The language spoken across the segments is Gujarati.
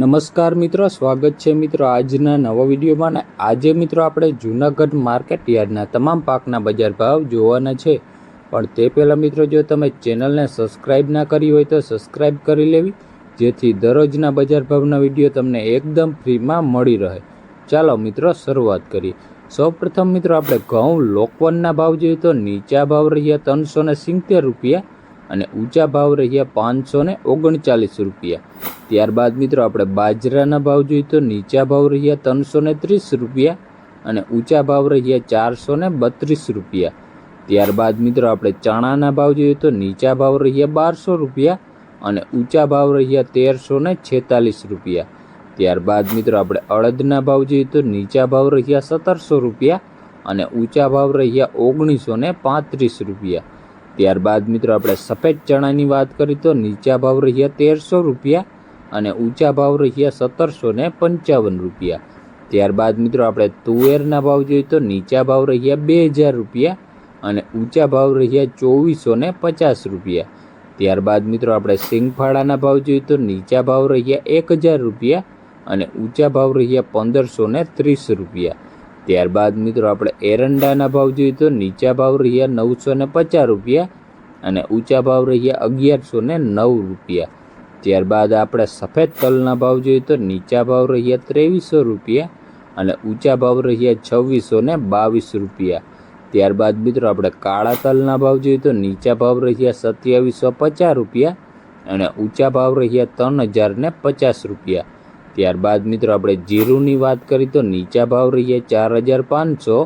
નમસ્કાર મિત્રો, સ્વાગત છે મિત્રો આજના નવા વિડીયોમાં ને આજે મિત્રો આપણે જૂનાગઢ માર્કેટ યાર્ડના તમામ પાકના બજાર ભાવ જોવાના છે. પણ તે પહેલાં મિત્રો, જો તમે ચેનલને સબસ્ક્રાઇબ ના કરી હોય તો સબસ્ક્રાઇબ કરી લેવી, જેથી દરરોજના બજાર ભાવના વીડિયો તમને એકદમ ફ્રીમાં મળી રહે. ચાલો મિત્રો, શરૂઆત કરીએ. સૌપ્રથમ મિત્રો, આપણે ઘઉં લોકવનના ભાવ જોઈએ તો નીચા ભાવ રહ્યા ત્રણસો ને સિત્તેર રૂપિયા અને ઊંચા ભાવ રહ્યા પાંચસો ને ઓગણચાલીસ રૂપિયા. ત્યારબાદ મિત્રો આપણે બાજરાના ભાવ જોઈએ તો નીચા ભાવ રહ્યા ત્રણસો ને ત્રીસ રૂપિયા અને ઊંચા ભાવ રહ્યા ચારસો ને બત્રીસ રૂપિયા. ત્યારબાદ મિત્રો આપણે ચણાના ભાવ જોઈએ તો નીચા ભાવ રહ્યા બારસો રૂપિયા અને ઊંચા ભાવ રહ્યા તેરસો ને છેતાલીસ રૂપિયા. ત્યારબાદ મિત્રો આપણે અડદના ભાવ જોઈએ તો નીચા ભાવ રહ્યા સત્તરસો રૂપિયા અને ઊંચા ભાવ રહ્યા ઓગણીસો ને પાંત્રીસ રૂપિયા. ત્યારબાદ મિત્રો આપણે સફેદ ચણાની વાત કરીએ તો નીચા ભાવ રહ્યા તેરસો રૂપિયા અને ઊંચા ભાવ રહ્યા સત્તરસો ને પંચાવન રૂપિયા. ત્યારબાદ મિત્રો આપણે તુવેરના ભાવ જોઈએ તો નીચા ભાવ રહ્યા બે હજાર રૂપિયા અને ઊંચા ભાવ રહ્યા ચોવીસો ને પચાસ રૂપિયા. ત્યારબાદ મિત્રો આપણે સિંગફાળાના ભાવ જોઈએ તો નીચા ભાવ રહ્યા એક હજાર રૂપિયા અને ઊંચા ભાવ રહ્યા પંદરસો ને ત્રીસ રૂપિયા. ત્યારબાદ મિત્રો આપણે એરંડાના ભાવ જોઈએ તો નીચા ભાવ રહ્યા નવસો ને પચાસ રૂપિયા અને ઊંચા ભાવ રહ્યા અગિયારસો ને નવ રૂપિયા. ત્યારબાદ આપણે સફેદ તલના ભાવ જોઈએ તો નીચા ભાવ રહ્યા ત્રેવીસો રૂપિયા અને ઊંચા ભાવ રહ્યા છવ્વીસો ને બાવીસ રૂપિયા. ત્યારબાદ મિત્રો આપણે કાળા તલના ભાવ જોઈએ તો નીચા ભાવ રહ્યા સત્યાવીસો પચાસ રૂપિયા અને ઊંચા ભાવ રહ્યા ત્રણ હજાર ને પચાસ રૂપિયા. ત્યારબાદ મિત્રો આપણે જીરુની વાત કરીએ તો નીચા ભાવ રહ્યા ચાર હજાર પાંચસો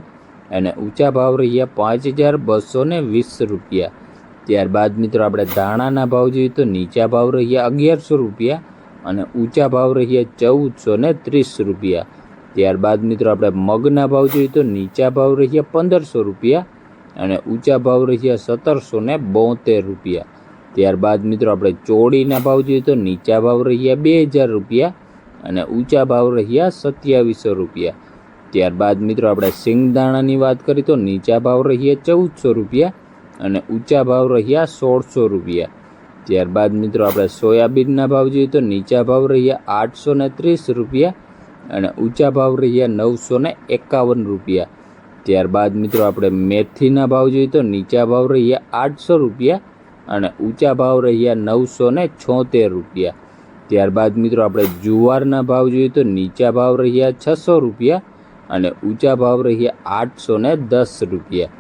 અને ઊંચા ભાવ રહ્યા પાંચ હજાર બસો વીસ રૂપિયા. ત્યારબાદ મિત્રો આપણે ધાણાના ભાવ જોઈએ તો નીચા ભાવ રહ્યા અગિયારસો રૂપિયા અને ઊંચા ભાવ રહ્યા ચૌદસો ને ત્રીસ રૂપિયા. ત્યારબાદ મિત્રો આપણે મગના ભાવ જોઈએ તો નીચા ભાવ રહ્યા પંદરસો રૂપિયા અને ઊંચા ભાવ રહ્યા સત્તરસો ને બોતેર રૂપિયા. ત્યારબાદ મિત્રો આપણે ચોળીના ભાવ જોઈએ તો નીચા ભાવ રહ્યા બે હજાર રૂપિયા અને ઊંચા ભાવ રહ્યા સત્યાવીસો રૂપિયા. ત્યારબાદ મિત્રો આપણે સિંગદાણાની વાત કરીએ તો નીચા ભાવ રહ્યા ચૌદસો રૂપિયા અને ઊંચા ભાવ રહ્યા સોળસો રૂપિયા. ત્યારબાદ મિત્રો આપણે સોયાબીનના ભાવ જોઈએ તો નીચા ભાવ રહ્યા આઠસો ને ત્રીસ રૂપિયા અને ઊંચા ભાવ રહ્યા નવસો ને એકાવન રૂપિયા. ત્યારબાદ મિત્રો આપણે મેથીના ભાવ જોઈએ તો નીચા ભાવ રહ્યા આઠસો રૂપિયા અને ઊંચા ભાવ રહ્યા નવસો ને છોતેર રૂપિયા. ત્યારબાદ મિત્રો આપણે જુવારના ભાવ જોઈએ તો નીચા ભાવ રહ્યા છસો રૂપિયા અને ઊંચા ભાવ રહ્યા આઠસો ને દસ રૂપિયા.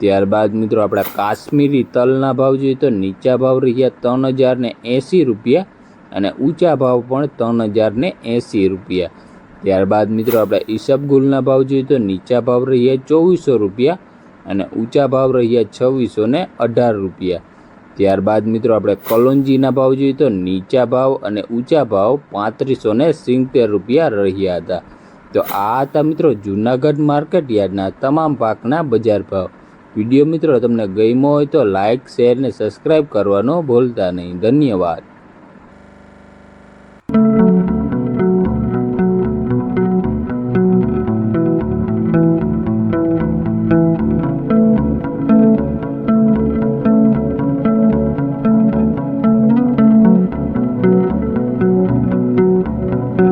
ત્યારબાદ મિત્રો આપણે કાશ્મીરી તલના ભાવ જોઈએ તો નીચા ભાવ રહ્યા ત્રણ હજાર ને એંસી રૂપિયા અને ઊંચા ભાવ પણ ત્રણ હજાર ને એંસી રૂપિયા. ત્યારબાદ મિત્રો આપણે ઈસબગુલના ભાવ જોઈએ તો નીચા ભાવ રહ્યા ચોવીસો રૂપિયા અને ઊંચા ભાવ રહ્યા છવ્વીસો ને અઢાર રૂપિયા. ત્યારબાદ મિત્રો આપણે કલોંજીના ભાવ જોઈએ તો નીચા ભાવ અને ઊંચા ભાવ પાંત્રીસો ને સિત્તેર રૂપિયા રહ્યા હતા. તો આ હતા મિત્રો જૂનાગઢ માર્કેટ યાર્ડના તમામ પાકના બજાર ભાવ. વીડિયો મિત્રો તમને ગમ્યો હોય તો લાઇક શેર ને સબસ્ક્રાઈબ કરવાનો ભૂલતા નહીં. ધન્યવાદ.